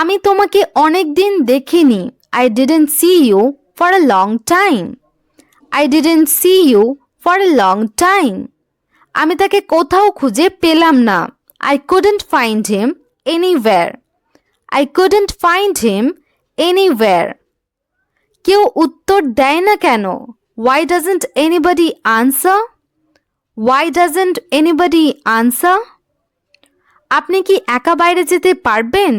আমি তোমাকে অনেক দিন দেখিনি। I didn't see you for a long time I didn't see you for a long time আমি তাকে কোথাও খুঁজে পেলাম না। I couldn't find him anywhere I couldn't find him anywhere কেউ উত্তর দেয় না কেন? Why doesn't anybody answer why doesn't anybody answer আপনি কি একা বাইরে যেতে পারবেন?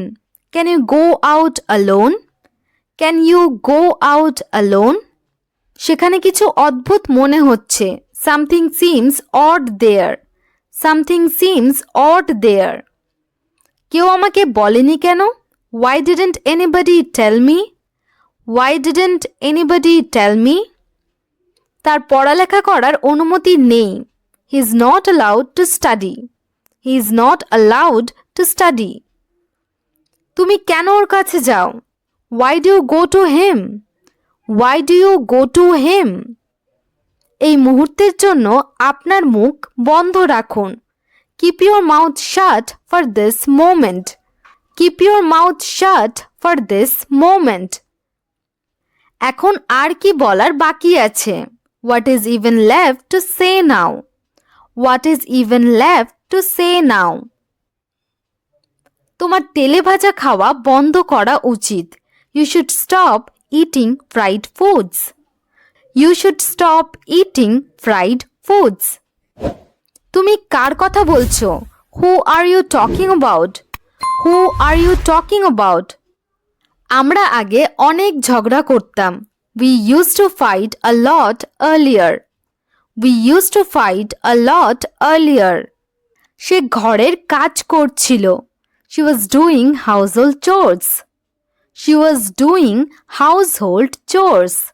Can you go out alone can you go out alone সেখানে কিছু অদ্ভুত মনে হচ্ছে। Something seems odd there something seems odd there কেউ আমাকে বলেনি কেন? Why didn't anybody tell me why didn't anybody tell me তার পড়ালেখা করার অনুমতি নেই। He is not allowed to study he is not allowed to study তুমি কেন ওর কাছে যাও? Why do go to him why do you go to him এই মুহূর্তের জন্য আপনার মুখ বন্ধ রাখুন। Keep your mouth shut for this moment keep your mouth shut for this moment এখন আর কি বলার বাকি আছে? What is even left to say now what is even left to say now তোমার তেলে ভাজা খাওয়া বন্ধ করা উচিত। You should stop eating fried foods you should stop eating fried foods তুমি কার কথা বলছো? Who are you talking about who are you talking about আমরা আগে অনেক ঝগড়া করতাম। We use to fight a lot earlier we use to fight a lot earlier সে ঘরের কাজ করছিল। She was doing household chores. She was doing household chores.